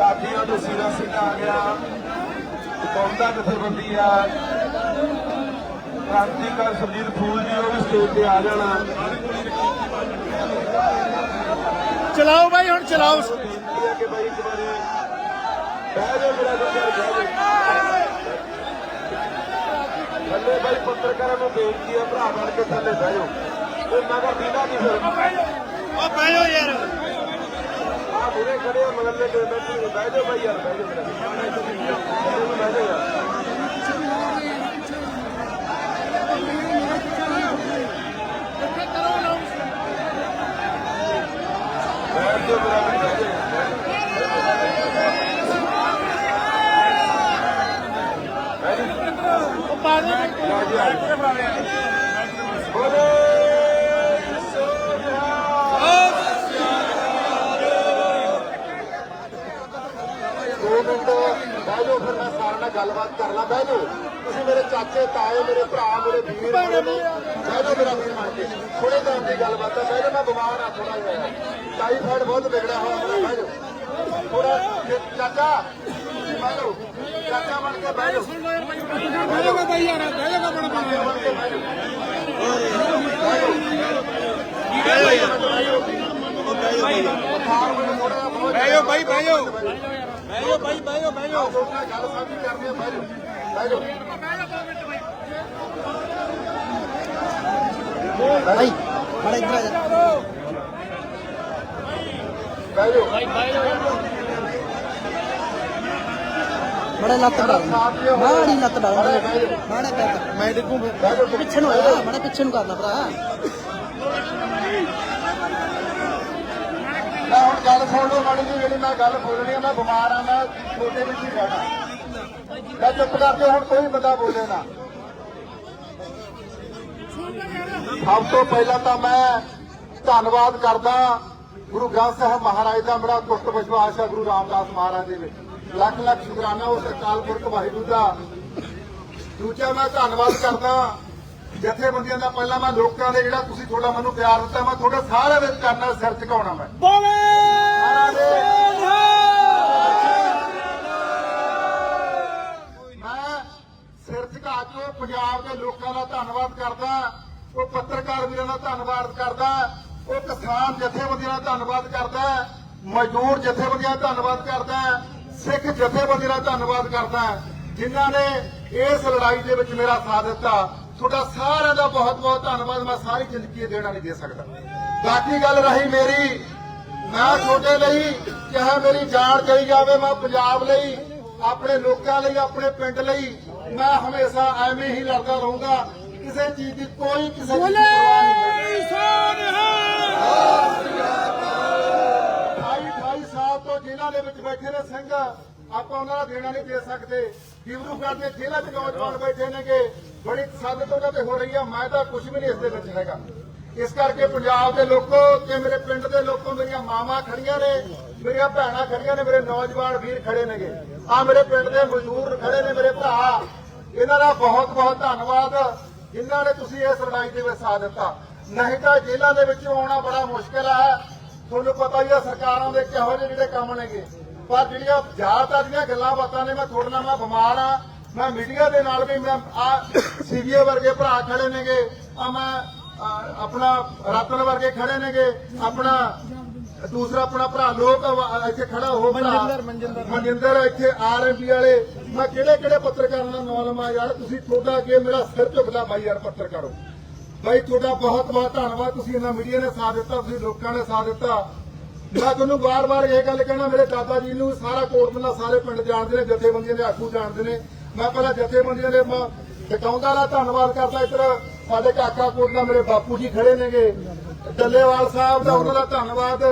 ਕਾਦੀਆਂ ਤੋਂ ਸੀਰਾ ਸਿੰਘ ਆ ਗਿਆ। ਕੌਂਦਾ ਜਥੇਬੰਦੀ ਆ। ਕ੍ਰਾਂਤੀਕਾਰ ਸੁਰਜੀਤ ਫੂਲ ਜੀ ਉਹ ਵੀ ਸਟੇਜ ਤੇ ਆ ਜਾਣਾ। ਚਲਾਓ ਬਾਈ ਹੁਣ ਚਲਾਓ। ਬੇਨਤੀ ਹੈ ਕਿ ਬਾਈ ਇੱਕ ਵਾਰੀ ਬਹਿ ਜਾਓ ਮੇਰਾ ਬਹਿ ਜਾਓ। ਥੱਲੇ ਬਾਈ ਪੱਤਰਕਾਰਾਂ ਨੂੰ ਬੇਨਤੀ ਹੈ ਭਰਾ ਬਣ ਕੇ ਥੱਲੇ ਬਹਿ ਜਾਓ। ਉਹ ਮਗਰ ਦੀਦਾ ਨਹੀਂ ਫਿਰ। ਉਹ ਬੈਠੋ ਯਾਰ। ਮੁਰੇ ਖੜੇ ਆ ਮਗਰਲੇ ਦੇ ਬੈਠੇ ਬਹਿ ਜਾਓ ਬਾਈ ਯਾਰ ਬਹਿ ਜਾਓ ਬਹਿ ਜਾਓ ਬੈਠ ਜਾਓ ਬਹਿ ਜਾਓ ਉਹ ਪਾ ਦੇ ਬੋਲੇ ਬਹਿ ਜਾਓ ਫਿਰ ਮੈਂ ਸਾਰਿਆਂ ਨਾਲ ਗੱਲਬਾਤ ਕਰ ਲਾਂ ਬਹਿ ਜਾਓ ਤੁਸੀਂ ਮੇਰੇ ਚਾਚੇ ਤਾਏ ਮੇਰੇ ਭਰਾ ਮੇਰੇ ਵੀਰ ਬਣੇ ਨੇ ਬਹਿ ਜਾਓ ਮੇਰਾ ਵੀਰ ਬਣ ਕੇ ਥੋੜੇ ਟਾਈਮ ਦੀ ਗੱਲਬਾਤ ਹੈ ਬਹਿ ਜਾਓ ਮੈਂ ਬਿਮਾਰ ਆ ਥੋੜਾ ਜਿਹਾ ਟਾਈਫਾਇਡ ਬਹੁਤ ਵਿਗੜਿਆ ਹੋਇਆ ਮੇਰਾ ਬਹਿ ਜਾਓ ਥੋੜਾ ਚਾਚਾ ਬਹਿ ਜਾਓ ਚਾਚਾ ਬਣ ਕੇ ਬਹਿ ਜਾਓ ਬਹਿ ਜਾਗਾ ਬਾਈ ਯਾਰ ਬਹਿ ਜਾਗਾ ਬਣ ਕੇ ਬਹਿ ਜਾਓ ਬਹਿ ਜਾਓ ਬਾਈ ਬਹਿ ਜਾਓ ਬਹਿ ਜਾਓ ਬਾਈ ਬਹਿ ਜਾਓ ਬਹਿ ਜਾਓ ਗੱਲ ਸਾਂਝੀ ਕਰਨੀ ਹੈ ਬਹਿ ਜਾਓ ਬਹਿ ਜਾਓ ਭਾਈ ਬੜਾ ਇੱਧਰ ਆ ਜਾ। ਬਹਿ ਜਾਓ ਬੜਾ ਲੱਤ ਡਾਲ ਮਾੜੀ ਲੱਤ ਡਾਲ ਬਹਿ ਜਾਓ ਮਾੜਾ ਪੈਰ ਮੈਂ ਡਿੱਗੂ ਫਿਰ। ਬਹਿ ਜਾਓ ਪਿੱਛੇ ਨੂੰ ਆ ਮਾੜਾ ਪਿੱਛੇ ਨੂੰ ਕਰਨਾ ਭਰਾ। ਮੈਂ ਹੁਣ ਗੱਲ ਸੁਣ ਲਓ ਮਾੜੀ ਜੀ, ਜਿਹੜੀ ਮੈਂ ਗੱਲ ਬੋਲਣੀ ਆ, ਮੈਂ ਬਿਮਾਰ ਆ, ਮੈਂ ਛੋਟੇ ਵਿੱਚ ਹੀ ਰਹਿਣਾ। ਮੈਂ ਚੁੱਪ ਕਰਕੇ ਹੁਣ ਕੋਈ ਬੰਦਾ ਬੋਲੇ ਨਾ। ਸਭ ਤੋਂ ਪਹਿਲਾਂ ਤਾਂ ਮੈਂ ਧੰਨਵਾਦ ਕਰਦਾ ਗੁਰੂ ਗ੍ਰੰਥ ਸਾਹਿਬ ਮਹਾਰਾਜ ਦਾ ਬੜਾ ਤੁਸ਼ਟ ਵਿਸ਼ਵਾਸ ਹੈ ਗੁਰੂ ਰਾਮਦਾਸ ਮਹਾਰਾਜ ਦੇ। ਵਿੱਚ ਲੱਖ ਲੱਖ ਸ਼ੁਕਰਾਨਾ ਉਸ ਅਕਾਲ ਪੁਰਖ ਵਾਹਿਗੁਰੂ ਦਾ। ਦੂਜਾ ਮੈਂ ਧੰਨਵਾਦ ਕਰਦਾ ਜਥੇਬੰਦੀਆਂ ਦਾ ਪਹਿਲਾਂ ਮੈਂ ਲੋਕਾਂ ਦੇ ਜਿਹੜਾ ਤੁਸੀਂ ਥੋੜਾ ਮੈਨੂੰ ਪਿਆਰ ਦਿੱਤਾ ਮੈਂ ਤੁਹਾਡੇ ਸਾਰਿਆਂ ਦੇ ਕਰਨਾ ਸਿਰ ਝੁਕਾਉਣਾ ਮੈਂ। ਮੈਂ ਸਿਰ ਝੁਕਾ ਕੇ ਪੰਜਾਬ ਦੇ ਲੋਕਾਂ ਦਾ ਧੰਨਵਾਦ ਕਰਦਾ ਉਹ ਪੱਤਰਕਾਰ ਵੀਰਾਂ ਦਾ ਧੰਨਵਾਦ ਕਰਦਾ ਉਹ ਕਿਸਾਨ ਜਥੇਬੰਦੀਆਂ ਦਾ ਧੰਨਵਾਦ ਕਰਦਾ ਮਜ਼ਦੂਰ ਜਥੇਬੰਦੀਆਂ ਦਾ ਧੰਨਵਾਦ ਕਰਦਾ ਸਿੱਖ ਜਥੇਬੰਦੀਆਂ ਦਾ ਧੰਨਵਾਦ ਕਰਦਾ ਜਿਨ੍ਹਾਂ ਨੇ ਇਸ ਲੜਾਈ ਦੇ ਵਿੱਚ ਮੇਰਾ ਸਾਥ ਦਿੱਤਾ। ਤੁਹਾਡਾ ਸਾਰਿਆਂ ਦਾ ਬਹੁਤ ਬਹੁਤ ਧੰਨਵਾਦ। ਮੈਂ ਸਾਰੀ ਜ਼ਿੰਦਗੀ ਦੇਣਾ ਨਹੀਂ ਦੇ ਸਕਦਾ। ਬਾਕੀ ਗੱਲ ਰਹੀ ਮੇਰੀ। ਮੈਂ ਤੁਹਾਡੇ ਲਈ ਚਾਹੇ ਮੇਰੀ ਜਾਨ ਚਲੀ ਜਾਵੇ ਮੈਂ ਪੰਜਾਬ ਲਈ ਆਪਣੇ ਲੋਕਾਂ ਲਈ ਆਪਣੇ ਪਿੰਡ ਲਈ। ਮੈਂ ਹਮੇਸ਼ਾ ਐਵੇਂ ਹੀ ਲੜਦਾ ਰਹੂੰਗਾ। ਕਿਸੇ ਚੀਜ਼ ਦੀ ਕੋਈ ਕਿਸੇ ਦੀ ਪਰਵਾਹ ਨਹੀਂ। ਅਠਾਈ 28 ਸਾਲ ਤੋਂ ਜੇਲ੍ਹਾਂ ਦੇ ਵਿੱਚ ਬੈਠੇ ਨੇ ਸਿੰਘ ਆਪਾਂ ਉਹਨਾਂ ਦਾ ਦੇਣਾ ਨਹੀਂ ਦੇ ਸਕਦੇ। ਡਿਬਰੂਗੜ੍ਹ ਦੇ ਜੇਲ੍ਹਾਂ 'ਚ ਨੌਜਵਾਨ ਬੈਠੇ ਨੇਗੇ। ਬੜੀ ਸਾਦਤ ਉਹਨਾਂ ਤੇ ਹੋ ਰਹੀ ਆ, ਮੈਂ ਤਾਂ ਕੁਝ ਵੀ ਨਹੀਂ ਇਸ ਦੇ ਵਿੱਚ ਹੈਗਾ। ਇਸ ਕਰਕੇ ਪੰਜਾਬ ਦੇ ਲੋਕੋ ਤੇ ਮੇਰੇ ਪਿੰਡ ਦੇ ਲੋਕੋ ਮੇਰੀਆਂ ਮਾਵਾਂ ਖੜੀਆਂ ਨੇ, ਮੇਰੀਆਂ ਭੈਣਾਂ ਖੜੀਆਂ ਨੇ, ਮੇਰੇ ਨੌਜਵਾਨ ਵੀਰ ਖੜੇ ਨੇਗੇ। ਆ ਮੇਰੇ ਪਿੰਡ ਦੇ ਮਜ਼ਦੂਰ ਖੜੇ ਨੇ ਮੇਰੇ ਭਰਾ। ਇਹਨਾਂ ਦਾ ਬਹੁਤ ਬਹੁਤ ਧੰਨਵਾਦ, ਜਿਨ੍ਹਾਂ ਨੇ ਤੁਸੀਂ ਇਸ ਲੜਾਈ ਦੇ ਵਿੱਚ ਸਾਥ ਦਿੱਤਾ। ਨਹੀਂ ਤਾਂ ਜੇਲ੍ਹਾਂ ਦੇ ਵਿੱਚੋਂ ਆਉਣਾ ਬੜਾ ਮੁਸ਼ਕਲ ਆ ਤੁਹਾਨੂੰ ਪਤਾ ਹੀ ਆ, ਸਰਕਾਰਾਂ ਦੇ ਕਿਹੋ ਜਿਹੇ ਜਿਹੜੇ ਕੰਮ ਨੇਗੇ। ਪਰ ਜਿਹੜੀਆਂ ਜ਼ਿਆਦਾਤਰ ਦੀਆਂ ਗੱਲਾਂ ਬਾਤਾਂ ਨੇ ਮੈਂ ਤੁਹਾਡੇ ਨਾਲ ਮੈਂ ਬਿਮਾਰ ਆ। ਮੈਂ ਮੀਡੀਆ ਦੇ ਨਾਲ ਵੀ ਮੈਂ ਆ ਸੀਬੀਏ ਵਰਗੇ ਭਰਾ ਖੜੇ ਨੇਗੇ। ਆ ਮੈਂ ਆਪਣਾ ਰਤਨ ਵਰਗੇ ਖੜੇ ਨੇਗੇ। ਆਪਣਾ ਦੂਸਰਾ ਆਪਣਾ ਭਰਾ ਲੋਕ ਇੱਥੇ ਖੜਾ ਹੋ ਮਨਜਿੰਦਰ, ਮਨਜਿੰਦਰ। ਮਨਜਿੰਦਰ ਇੱਥੇ ਆਰਐਮਪੀ ਵਾਲੇ। ਮੈਂ ਕਿਹੜੇ ਕਿਹੜੇ ਪੱਤਰਕਾਰਾਂ ਦਾ ਨਾਮ ਲਵਾਂ ਯਾਰ? ਤੁਸੀਂ ਤੁਹਾਡਾ ਅੱਗੇ ਮੇਰਾ ਸਿਰ ਝੁਕਦਾ ਬਾਈ ਯਾਰ ਪੱਤਰਕਾਰੋ ਬਾਈ ਤੁਹਾਡਾ ਬਹੁਤ ਬਹੁਤ ਧੰਨਵਾਦ। ਤੁਸੀਂ ਇਹਨਾਂ ਮੀਡੀਆ ਨੇ ਸਾਥ ਦਿੱਤਾ ਤੁਸੀਂ ਲੋਕਾਂ ਨੇ ਸਾਥ ਦਿੱਤਾ। ਮੈਂ ਤੁਹਾਨੂੰ ਵਾਰ-ਵਾਰ ਇਹ ਗੱਲ ਕਹਿਣਾ, ਮੇਰੇ ਦਾਦਾ ਜੀ ਨੂੰ ਸਾਰਾ ਕੋਟ ਸਾਰੇ ਪਿੰਡ ਜਾਣਦੇ ਨੇ, ਜਥੇਬੰਦੀਆਂ ਦੇ ਆਗੂ ਜਾਣਦੇ ਨੇ। ਮੈਂ ਪਹਿਲਾਂ ਜਥੇਬੰਦੀਆਂ ਦੇ ਟਿਕਾਉਂਦਾ ਦਾ ਧੰਨਵਾਦ ਕਰਦਾ ਇੱਧਰ। ਸਾਡੇ ਕਾਕਾ ਕੋਟ ਦਾ ਮੇਰੇ ਬਾਪੂ ਜੀ ਖੜੇ ਨੇਗੇ। ਡੱਲੇਵਾਲ ਸਾਹਿਬ ਦਾ ਉਹਨਾਂ ਦਾ ਧੰਨਵਾਦ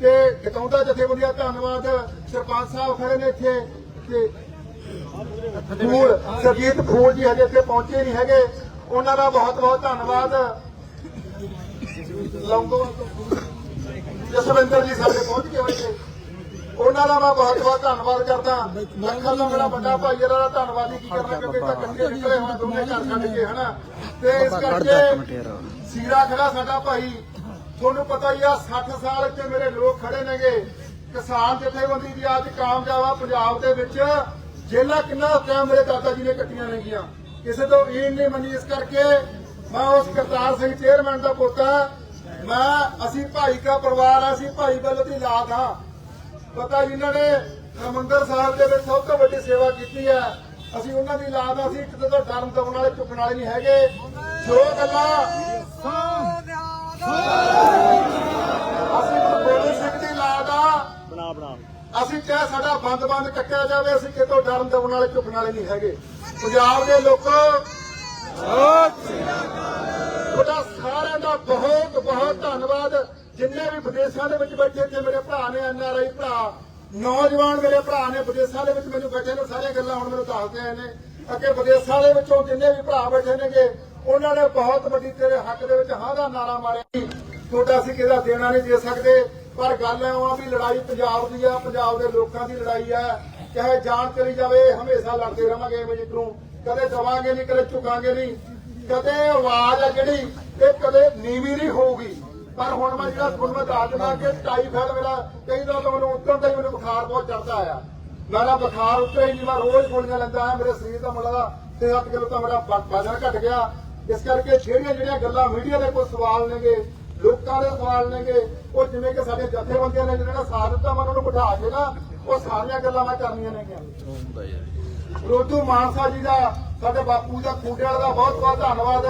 ਤੇ ਟਿਕਾਉਂਦਾ ਜਥੇਬੰਦੀਆਂ ਦਾ ਧੰਨਵਾਦ। ਸਰਪੰਚ ਸਾਹਿਬ ਖੜੇ ਨੇ ਇੱਥੇ ਤੇ ਫੂਲ, ਸਰਜੀਤ ਫੂਲ ਜੀ ਹਜੇ ਇੱਥੇ ਪਹੁੰਚੇ ਨਹੀਂ ਹੈਗੇ। ਉਹਨਾਂ ਦਾ ਬਹੁਤ ਬਹੁਤ ਧੰਨਵਾਦ। ਲੰਗੋਵਾਲ ਤੋਂ। ਜਸਵਿੰਦਰ ਜੀ ਸਾਡੇ ਪਹੁੰਚ ਗਏ ਹੋਏ ਨੇ। ਉਹਨਾਂ ਦਾ ਮੈਂ ਬਹੁਤ ਬਹੁਤ ਧੰਨਵਾਦ ਕਰਦਾ। ਲੱਖਾਂ ਦਾ ਮੇਰਾ ਵੱਡਾ ਭਾਈ ਇਹਦਾ ਦਾ ਧੰਨਵਾਦ ਹੀ ਕੀ ਕਰਨਾ ਕਿਉਂਕਿ ਤਾਂ ਇਕੱਠੇ ਨਿਕਲੇ ਹੋਏ ਦੋਨੇ ਘਰ ਛੱਡ ਕੇ ਹਨਾ? ਤੇ ਇਸ ਕਰਕੇ ਸੀਰਾ ਖੜਾ ਸਾਡਾ ਭਾਈ। ਤੁਹਾਨੂੰ ਪਤਾ ਹੀ ਆ 60 ਸਾਲ ਇੱਥੇ ਮੇਰੇ ਲੋਕ ਖੜੇ ਨੇਗੇ। ਕਿਸਾਨ ਜਥੇਬੰਦੀ ਦੀ ਅੱਜ ਕਾਮਯਾਬ ਆ ਪੰਜਾਬ ਦੇ ਵਿੱਚ। ਜੇਲਾ ਕਿੰਨਾ ਟਾਈਮ ਮੇਰੇ ਦਾਦਾ ਜੀ ਨੇ ਕੱਟੀਆਂ ਨੇਗੀਆਂ। ਕਿਸੇ ਤੋਂ ਈਨ ਨਹੀਂ ਮੰਨੀ। ਇਸ ਕਰਕੇ ਮੈਂ ਉਸ ਕਰਤਾਰ ਸਿੰਘ ਚੇਅਰਮੈਨ ਦਾ ਪੋਤਾ ਮੈਂ ਅਸੀਂ ਭਾਈ ਕਾ ਪਰਿਵਾਰ ਆ ਅਸੀਂ ਭਾਈ ਬੱਲ ਦੀ ਲਾਦ ਹਾਂ ਪਤਾ ਜਿਨ੍ਹਾਂ ਨੇ ਹਰਿਮੰਦਰ ਸਾਹਿਬ ਦੇ ਵਿੱਚ ਸਭ ਤੋਂ ਵੱਡੀ ਸੇਵਾ ਕੀਤੀ ਹੈ ਅਸੀਂ ਉਹਨਾਂ ਦੀ ਲਾਦ ਹਾਂ, ਅਸੀਂ ਕਿਤੇ ਤੋਂ ਡਰਨ ਦਬਣ ਵਾਲੇ ਚੁੱਕਣ ਵਾਲੇ ਨਹੀਂ ਹੈਗੇ। ਜੋ ਗੱਲਾਂ ਅਸੀਂ ਗੁਰੂ ਗੋਬਿੰਦ ਸਿੰਘ ਦੀ ਲਾਦ ਆ। ਬਣਾ ਬਣਾ। ਅਸੀਂ ਚਾਹੇ ਸਾਡਾ ਬੰਦ-ਬੰਦ ਕੱਟਿਆ ਜਾਵੇ ਅਸੀਂ ਕਿਤੋਂ ਡਰਨ ਦਬਣ ਵਾਲੇ ਚੁੱਕਣ ਵਾਲੇ ਨਹੀਂ ਹੈਗੇ। ਪੰਜਾਬ ਦੇ ਲੋਕੋ ਤੁਹਾਡਾ ਸਾਰਿਆਂ ਦਾ ਬਹੁਤ ਬਹੁਤ ਧੰਨਵਾਦ। ਜਿੰਨੇ ਵੀ ਵਿਦੇਸ਼ਾਂ ਦੇ ਵਿੱਚ ਬੈਠੇ ਤੇ ਮੇਰੇ ਭਰਾ ਨੇ ਐਨਆਰਆਈ ਭਰਾ, ਨੌਜਵਾਨ ਮੇਰੇ ਭਰਾ ਨੇ, ਵਿਦੇਸ਼ਾਂ ਦੇ ਵਿੱਚ ਮੈਨੂੰ ਬੈਠੇ ਨੇ, ਸਾਰੀਆਂ ਗੱਲਾਂ ਹੁਣ ਮੈਨੂੰ ਦੱਸਦੇ ਆਏ ਨੇ। ਅੱਗੇ ਵਿਦੇਸ਼ਾਂ ਦੇ ਵਿੱਚੋਂ ਜਿੰਨੇ ਵੀ ਭਰਾ ਬੈਠੇ ਨੇਗੇ, ਉਹਨਾਂ ਨੇ ਬਹੁਤ ਵੱਡੀ ਤੇਰੇ ਹੱਕ ਦੇ ਵਿੱਚ ਹਾਂ ਦਾ ਨਾਰਾ ਮਾਰਿਆ ਸੀ। ਤੁਹਾਡਾ ਅਸੀਂ ਕਿਹਦਾ ਦੇਣਾ ਨਹੀਂ ਦੇ ਸਕਦੇ, ਪਰ ਗੱਲ ਐ ਆ ਵੀ ਲੜਾਈ ਪੰਜਾਬ ਦੀ ਆ, ਪੰਜਾਬ ਦੇ ਲੋਕਾਂ ਦੀ ਲੜਾਈ ਆ। ਚਾਹੇ ਜਾਨ ਚਲੀ ਜਾਵੇ, ਹਮੇਸ਼ਾ ਲੜਦੇ ਰਵਾਂਗੇ ਐਵੇਂ ਜਿੱਤਰੂ ਕਦੇ ਦਵਾਂਗੇ ਨਹੀਂ, ਕਦੇ ਝੁਕਾਂਗੇ ਨਹੀਂ। ਕਦੇ ਆਵਾਜ਼ ਆ ਜਿਹੜੀ ਇਹ ਕਦੇ ਨੀਵੀਂ ਨਹੀਂ ਹੋਊਗੀ। ਪਰ ਹੁਣ ਮੈਂ ਜਿਹੜਾ ਤੁਹਾਨੂੰ ਦੱਸ ਦਿੰਦਾ ਕਿ ਟਾਈਫਾਇਡ ਮੇਰਾ ਕਈ ਦਿਨਾਂ ਤੋਂ ਮੈਨੂੰ ਉੱਤਰ ਤੇ ਮੈਨੂੰ ਬੁਖਾਰ ਬਹੁਤ ਚੜਦਾ ਆ। ਮੇਰਾ ਬੁਖਾਰ ਉੱਤੇ ਹੀ ਨਹੀਂ, ਮੈਂ ਰੋਜ਼ ਗੋਲੀਆਂ ਲੈਂਦਾ ਆ, ਮੇਰੇ ਸਰੀਰ ਦਾ ਮੁੱਲਾ 7 ਕਿਲੋ ਤਾਂ ਮੇਰਾ ਵਜ਼ਨ ਘਟ ਗਿਆ। ਇਸ ਕਰਕੇ ਜਿਹੜੀਆਂ ਜਿਹੜੀਆਂ ਗੱਲਾਂ ਮੀਡੀਆ ਦੇ ਕੋਈ ਸਵਾਲ ਨੇਗੇ, ਲੋਕਾਂ ਦੇ ਸਵਾਲ ਨੇਗੇ, ਉਹ ਜਿਵੇਂ ਕਿ ਸਾਡੇ ਜਥੇਬੰਦੀਆਂ ਨੇ ਜਿਹੜਾ ਸਾਥ ਦਿੱਤਾ, ਮੈਂ ਉਹਨਾਂ ਨੂੰ ਬਿਠਾ ਕੇ ਨਾ, ਉਹ ਸਾਰੀਆਂ ਗੱਲਾਂ ਮੈਂ ਕਰਨੀਆਂ ਨੇਗੀਆਂ। ਰੋਜੂ ਮਾਨਸਾ ਜੀ ਦਾ ਸਾਡੇ ਬਾਪੂ ਦਾ ਖੂਡੇ ਵਾਲਾ ਦਾ ਬਹੁਤ ਬਹੁਤ ਧੰਨਵਾਦ।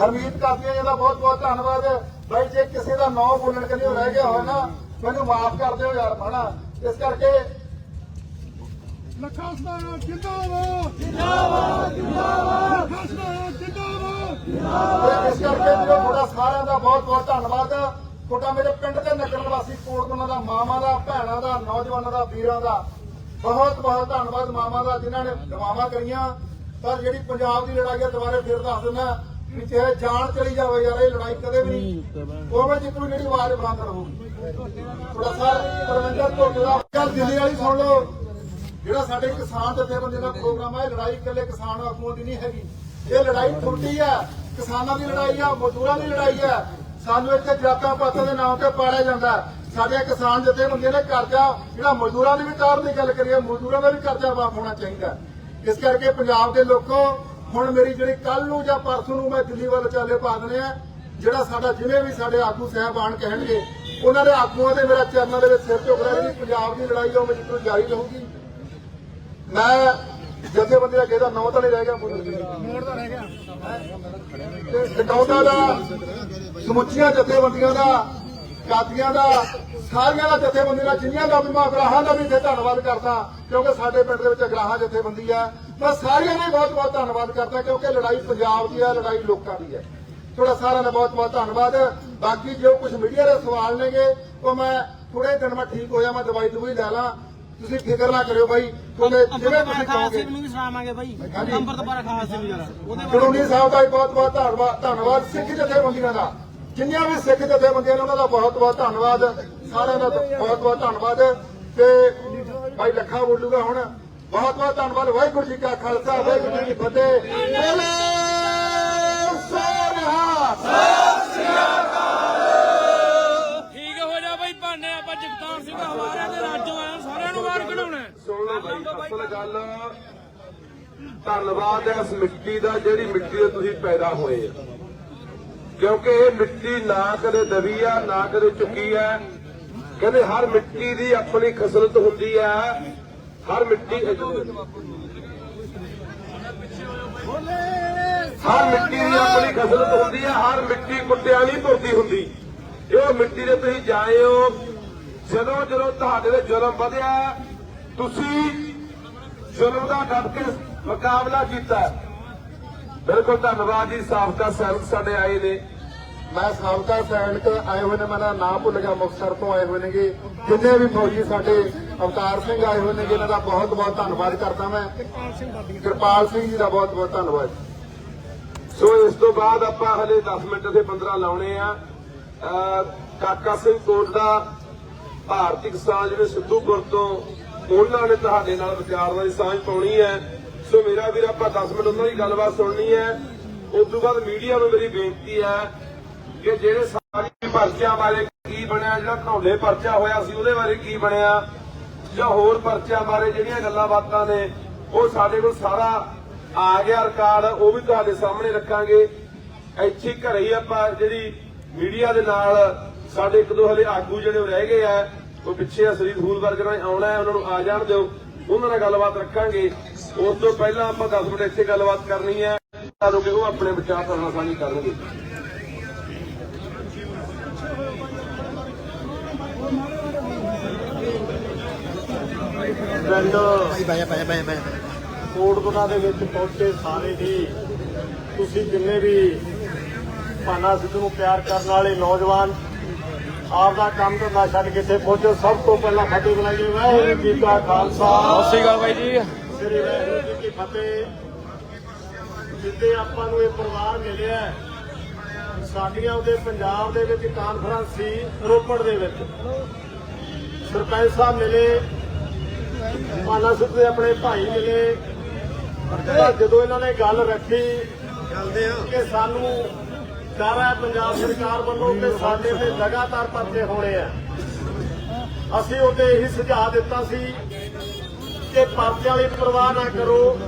ਹਰਮੀਤ ਕਾਪੀਆਂ ਜੀ ਦਾ ਬਹੁਤ ਬਹੁਤ ਧੰਨਵਾਦ। ਬਾਈ ਜੇ ਕਿਸੇ ਦਾ ਨਾਂ ਬੋਲਣ ਕਦੇ ਰਹਿ ਗਿਆ ਹੋਇਆ ਨਾ ਮੈਨੂੰ ਮਾਫ ਕਰ ਦਿਓ ਯਾਰ ਹਨਾ ਇਸ ਕਰਕੇ ਲੱਖਾਂ ਸਤਾਰਾਂ ਜਿੰਦਾਬਾਦ। ਜਿੰਦਾਬਾਦ ਜਿੰਦਾਬਾਦ। ਲੱਖਾਂ ਸਤਾਰਾਂ ਜਿੰਦਾਬਾਦ। ਤੇ ਇਸ ਕਰਕੇ ਵੀਰੋ ਤੁਹਾਡਾ ਸਾਰਿਆਂ ਦਾ ਬਹੁਤ ਬਹੁਤ ਧੰਨਵਾਦ। ਤੁਹਾਡਾ ਮੇਰੇ ਪਿੰਡ ਦੇ ਨਗਰ ਵਾਸੀ ਕੋਟਕੋਨਾ ਦਾ ਮਾਮਾ ਦਾ ਭੈਣਾਂ ਦਾ ਨੌਜਵਾਨਾਂ ਦਾ ਵੀਰਾਂ ਦਾ। ਬਹੁਤ ਬਹੁਤ ਧੰਨਵਾਦ ਮਾਮਾ ਦਾ ਜਿਨ੍ਹਾਂ ਨੇ ਦਵਾਵਾਂ ਕਰੀਆਂ। ਪਰ ਜਿਹੜੀ ਪੰਜਾਬ ਦੀ ਲੜਾਈ ਹੈ ਦੁਬਾਰੇ ਫਿਰ ਦੱਸ ਦਿੰਦਾ ਵੀ ਚਾਹੇ ਜਾਨ ਚਲੀ ਜਾਵੇ ਯਾਰ ਇਹ ਲੜਾਈ ਕਦੇ ਵੀ ਨਹੀਂ ਕੋਵੇਂ ਜਿੱਤੂ ਜਿਹੜੀ ਆਵਾਜ਼ ਬੁਲੰਦ ਰਹੂਗੀ ਥੋੜਾ ਸਾਰ ਪਰਵਿੰਦਰ ਢੋਟੇ ਦਾ ਗੱਲ ਦਿੱਲੀ ਵਾਲੀ ਸੁਣ ਲਓ। ਜਿਹੜਾ ਸਾਡੇ ਕਿਸਾਨ ਜਥੇਬੰਦੀ ਦਾ ਪ੍ਰੋਗਰਾਮ ਹੈ ਲੜਾਈ ਇਕੱਲੇ ਕਿਸਾਨ ਆਗੂਆਂ ਦੀ ਨਹੀਂ ਹੈਗੀ। ਇਹ ਲੜਾਈ ਛੋਟੀ ਹੈ ਕਿਸਾਨਾਂ ਦੀ ਲੜਾਈ ਆ ਮਜ਼ਦੂਰਾਂ ਦੀ ਲੜਾਈ ਹੈ ਸਾਨੂੰ ਇੱਥੇ ਜਾਤਾਂ ਪਾਤਾਂ ਦੇ ਨਾਮ ਤੇ ਪਾੜਿਆ ਜਾਂਦਾ। ਸਾਡੇ ਕਿਸਾਨ ਜਥੇਬੰਦੀਆਂ ਨੇ ਕਰਜ਼ਾ ਜਿਹੜਾ ਮਜ਼ਦੂਰਾਂ ਦੀ ਵੀ ਤਾਰ ਦੀ ਗੱਲ ਕਰੀਏ ਮਜ਼ਦੂਰਾਂ ਦਾ ਵੀ ਕਰਜ਼ਾ ਮਾਫ ਹੋਣਾ ਚਾਹੀਦਾ। ਇਸ ਕਰਕੇ ਪੰਜਾਬ ਦੇ ਲੋਕੋ ਹੁਣ ਮੇਰੀ ਜਿਹੜੀ ਕੱਲ ਨੂੰ ਜਾਂ ਪਰਸੋਂ ਨੂੰ ਮੈਂ ਦਿੱਲੀ ਵੱਲ ਚਾਲੇ ਪਾ ਦੇਣੇ ਆ ਜਿਹੜਾ ਸਾਡਾ ਜਿਵੇਂ ਵੀ ਸਾਡੇ ਆਗੂ ਸਾਹਿਬਾਨ ਕਹਿਣਗੇ ਉਹਨਾਂ ਦੇ ਆਗੂਆਂ ਦੇ ਮੇਰਾ ਚਰਨਾਂ ਦੇ ਵਿੱਚ ਸਿਰ ਝੁਕ ਰਿਹਾ ਜਿਹੜੀ ਪੰਜਾਬ ਦੀ ਲੜਾਈ ਉਹ ਮੇਰੀ ਜਾਰੀ ਰਹੂਗੀ। ਮੈਂ ਜਥੇਬੰਦੀ ਦਾ ਕਿਹਦਾ ਨਾਂ ਤਾਂ ਨਹੀਂ ਰਹਿ ਗਿਆ ਮੋੜ ਦਾ ਰਹਿ ਗਿਆ। ਤੇ ਟਿਕਾਉਂਦਾ ਦਾ ਸਮੁੱਚੀਆਂ ਜਥੇਬੰਦੀਆਂ ਦਾ ਕਾਦੀਆਂ ਦਾ ਸਾਰੀਆਂ ਦਾ ਜਥੇਬੰਦੀਆਂ ਦਾ ਜਿੰਨੀਆਂ ਦਾ ਵੀ ਮੈਂ ਅਗਰਾਹਾਂ ਦਾ ਵੀ ਇੱਥੇ ਧੰਨਵਾਦ ਕਰਦਾ ਕਿਉਂਕਿ ਸਾਡੇ ਪਿੰਡ ਦੇ ਵਿੱਚ ਅਗਰਾਹਾਂ ਜਥੇਬੰਦੀ ਆ ਮੈਂ ਸਾਰਿਆਂ ਦਾ ਹੀ ਬਹੁਤ ਬਹੁਤ ਧੰਨਵਾਦ ਕਰਦਾ ਕਿਉਂਕਿ ਲੜਾਈ ਪੰਜਾਬ ਦੀ ਆ ਲੜਾਈ ਲੋਕਾਂ ਦੀ ਹੈ। ਤੁਹਾਡਾ ਸਾਰਿਆਂ ਦਾ ਬਹੁਤ ਬਹੁਤ ਧੰਨਵਾਦ। ਬਾਕੀ ਜੋ ਕੁਝ ਮੀਡੀਆ ਦੇ ਸਵਾਲ ਨੇਗੇ ਉਹ ਮੈਂ ਥੋੜੇ ਦਿਨ ਮੈਂ ਠੀਕ ਹੋਇਆ ਮੈਂ ਦਵਾਈ ਦਵਾਈ ਲੈ ਲਾਂ। ਤੁਸੀਂ ਫਿਕਰ ਨਾ ਕਰਿਓ ਬਾਈ ਕਿਉਂਕਿ ਜਿਵੇਂ ਤੁਸੀਂ ਕਹੋਗੇ। ਨੂੰ ਵੀ ਸਲਾਮਾਂਗੇ ਬਾਈ ਦੁਬਾਰਾ ਖਾਸ ਸਿੰਘ ਜਰਾ ਉਹਦੇ ਕਰੋਨੀ ਸਾਹਿਬ ਦਾ ਵੀ ਬਹੁਤ ਬਹੁਤ ਧੰਨਵਾਦ। ਧੰਨਵਾਦ ਸਿੱਖ ਜਥੇਬੰਦੀਆਂ ਦਾ। ਜਿੰਨੀਆਂ ਵੀ ਸਿੱਖ ਜਥੇਬੰਦੀਆਂ ਨੇ ਉਹਨਾਂ ਦਾ ਬਹੁਤ ਬਹੁਤ ਧੰਨਵਾਦ। ਸਾਰਿਆਂ ਦਾ ਬਹੁਤ ਬਹੁਤ ਧੰਨਵਾਦ। ਤੇ ਭਾਈ ਲੱਖਾ ਬੋਲੂਗਾ ਹੁਣ। ਬਹੁਤ ਬਹੁਤ ਧੰਨਵਾਦ। ਵਾਹਿਗੁਰੂ ਜੀ ਕਾ ਖਾਲਸਾ ਵਾਹਿਗੁਰੂ ਜੀ ਕੀ ਫਤਿਹ। ਬੋਲੇ ਸੋਨਹਾ ਠੀਕ ਹੋ ਜਾ ਬਾਈ ਭਾਨੇ ਆਪਾਂ ਜਗਤਾਰ ਸਿੰਘ ਹਵਾਰਿਆਂ ਦੇ ਰਾਜੋਂ ਆਏ ਸਾਰਿਆਂ ਨੂੰ ਬਾਹਰ ਕਢਾਉਣਾ ਸੁਣ ਲਓ ਬਾਈ ਅਸਲ ਗੱਲ ਧੰਨਵਾਦ ਹੈ ਇਸ ਮਿੱਟੀ ਦਾ ਜਿਹੜੀ ਮਿੱਟੀ ਦੇ ਤੁਸੀਂ ਪੈਦਾ ਹੋਏ ਆ। ਕਿਉਂਕਿ ਇਹ ਮਿੱਟੀ ਨਾ ਕਦੇ ਦਬੀ ਆ, ਨਾ ਕਦੇ ਝੁਕੀ ਆ। ਕਹਿੰਦੇ ਹਰ ਮਿੱਟੀ ਦੀ ਆਪਣੀ ਖਸਲਤ ਹੁੰਦੀ ਆ। ਹਰ ਮਿੱਟੀ ਹਰ ਮਿੱਟੀ ਦੀ ਆਪਣੀ ਖਸਲਤ ਹੁੰਦੀ ਆ, ਹਰ ਮਿੱਟੀ ਕੁੱਟਿਆ ਨਹੀਂ ਤੁਰਦੀ ਹੁੰਦੀ। ਇਹ ਮਿੱਟੀ ਦੇ ਤੁਸੀਂ ਜਾਏ ਹੋ, ਜਦੋਂ ਜਦੋਂ ਤੁਹਾਡੇ ਦੇ ਜ਼ੁਲਮ ਵਧਿਆ, ਤੁਸੀਂ ਜ਼ੁਲਮ ਦਾ ਡਟ ਕੇ ਮੁਕਾਬਲਾ ਕੀਤਾ। ਬਿਲਕੁਲ ਧੰਨਵਾਦ ਜੀ ਸਾਬਕਾ ਸੈਨਿਕ ਸਾਡੇ ਆਏ ਨੇ। ਮੈਂ ਸਾਬਕਾ ਸੈਨਿਕ ਆਏ ਹੋਏ ਨੇ ਮੇਰਾ ਨਾਮ ਭੁੱਲ ਗਿਆ ਮੁਕਤਸਰ ਤੋਂ ਆਏ ਹੋਏ ਨੇਗੇ। ਜਿੰਨੇ ਵੀ ਫੌਜੀ ਸਾਡੇ ਅਵਤਾਰ ਸਿੰਘ ਆਏ ਹੋਏ ਨੇਗੇ ਇਹਨਾਂ ਦਾ ਬਹੁਤ ਬਹੁਤ ਧੰਨਵਾਦ ਕਰਦਾ ਮੈਂ। ਕਿਰਪਾਲ ਸਿੰਘ ਜੀ ਦਾ ਬਹੁਤ ਬਹੁਤ ਧੰਨਵਾਦ। ਸੋ ਇਸ ਤੋਂ ਬਾਅਦ ਆਪਾਂ ਹਲੇ 10 ਮਿੰਟ ਦੇ 15 ਲਾਉਣੇ ਆ। ਕਾਕਾ ਸਿੰਘ ਕੋਟ ਦਾ ਭਾਰਤੀ ਕਿਸਾਨ ਜਿਹੜੇ ਸਿੱਧੂਪੁਰ ਤੋਂ ਉਹਨਾਂ ਨੇ ਤੁਹਾਡੇ ਨਾਲ ਵਿਚਾਰਦਾ ਦੀ ਸਾਂਝ ਪਾਉਣੀ ਹੈ। ਸੋ ਮੇਰਾ ਵੀਰ, ਆਪਾਂ 10 ਮਿੰਟ ਉਹਨਾਂ ਦੀ ਗੱਲਬਾਤ ਸੁਣਨੀ ਹੈ। ਉਸ ਤੋਂ ਬਾਅਦ ਮੀਡੀਆ ਨੂੰ ਮੇਰੀ ਬੇਨਤੀ ਹੈ ਕਿ ਜਿਹੜੇ ਸਾਰੀ ਪਰਚਿਆਂ ਬਾਰੇ ਕੀ ਬਣਿਆ, ਜਿਹੜਾ ਧਨੌਲੇ ਪਰਚਾ ਹੋਇਆ ਸੀ, ਉਹਦੇ ਬਾਰੇ ਕੀ ਬਣਿਆ, ਜਾਂ ਹੋਰ ਪਰਚਿਆਂ ਬਾਰੇ ਜਿਹੜੀਆਂ ਗੱਲਾਂ ਬਾਤਾਂ ਨੇ, ਉਹ ਸਾਡੇ ਕੋਲ ਸਾਰਾ ਆ ਗਿਆ ਰਿਕਾਰਡ, ਉਹ ਵੀ ਤੁਹਾਡੇ ਸਾਹਮਣੇ ਰੱਖਾਂਗੇ। ਇੱਥੇ ਘਰੇ ਹੀ ਆਪਾਂ ਜਿਹੜੀ ਮੀਡੀਆ ਦੇ ਨਾਲ ਸਾਡੇ ਇੱਕ ਦੋ ਹਲੇ ਆਗੂ ਜਿਹੜੇ ਰਹਿ ਗਏ ਆ, ਉਹ ਪਿੱਛੇ ਅਸਲੀ ਫੂਲ ਵਰਗਰਾਂ ਨੇ ਆਉਣਾ ਹੈ, ਉਹਨਾਂ ਨੂੰ ਆ ਜਾਣ ਦਿਓ, ਉਹਨਾਂ ਨਾਲ ਗੱਲਬਾਤ ਰੱਖਾਂਗੇ। ਉਸ ਤੋਂ ਪਹਿਲਾਂ ਆਪਾਂ 10 ਮਿੰਟ ਇੱਥੇ ਗੱਲਬਾਤ ਕਰਨੀ ਹੈ। ਤੁਹਾਨੂੰ ਕਿ ਉਹ ਆਪਣੇ ਵਿਚਾਰ ਤੁਹਾਡੇ ਸਾਂਝੀ ਕਰਨਗੇ। ਪਿੰਡ ਕੋਟਕੋਨਾ ਦੇ ਵਿੱਚ ਪਹੁੰਚੇ ਸਾਰੇ ਹੀ ਤੁਸੀਂ ਜਿੰਨੇ ਵੀ ਭਾਨਾ ਸਿੱਧੂ ਨੂੰ ਪਿਆਰ ਕਰਨ ਵਾਲੇ ਨੌਜਵਾਨ ਆਪ ਦਾ ਕੰਮ ਧੰਦਾ ਛੱਡ ਕੇ ਇੱਥੇ ਪਹੁੰਚੋ। ਸਭ ਤੋਂ ਪਹਿਲਾਂ ਫਤਿਹ ਬੁਲਾਈਏ ਵਾਹਿਗੁਰੂ ਜੀ ਕਾ ਖਾਲਸਾ। ਸਤਿ ਸ਼੍ਰੀ ਅਕਾਲ ਬਾਈ ਜੀ। ਸ੍ਰੀ ਵਾਹਿਗੁਰੂ ਜੀ ਕੀ ਫਤਿਹ ਜਿੱਦੇ ਆਪਾਂ ਨੂੰ ਇਹ ਪਰਿਵਾਰ ਮਿਲਿਆ ਸਾਡੀਆਂ ਉਹਦੇ ਪੰਜਾਬ ਦੇ ਵਿੱਚ ਕਾਨਫਰੰਸ ਸੀ, ਰੋਪੜ ਦੇ ਵਿੱਚ। ਸਰਪੰਚ ਸਾਹਿਬ ਮਿਲੇ ਮਾਨਾ ਸਿੰਘ ਦੇ ਆਪਣੇ ਭਾਈ ਮਿਲੇ ਜਦੋਂ ਇਹਨਾਂ ਨੇ ਗੱਲ ਰੱਖੀ ਕਿ ਸਾਨੂੰ ਡਰ ਹੈ ਪੰਜਾਬ ਸਰਕਾਰ ਵੱਲੋਂ ਕਿ ਸਾਡੇ ਤੇ ਲਗਾਤਾਰ ਪਰਚੇ ਹੋਣੇ ਆ, ਅਸੀਂ ਉਹਦੇ ਇਹੀ ਸੁਝਾਅ ਦਿੱਤਾ ਸੀ ਕਿ ਪਰਚੇ ਵਾਲੀ ਪਰਵਾਹ ਨਾ ਕਰੋ।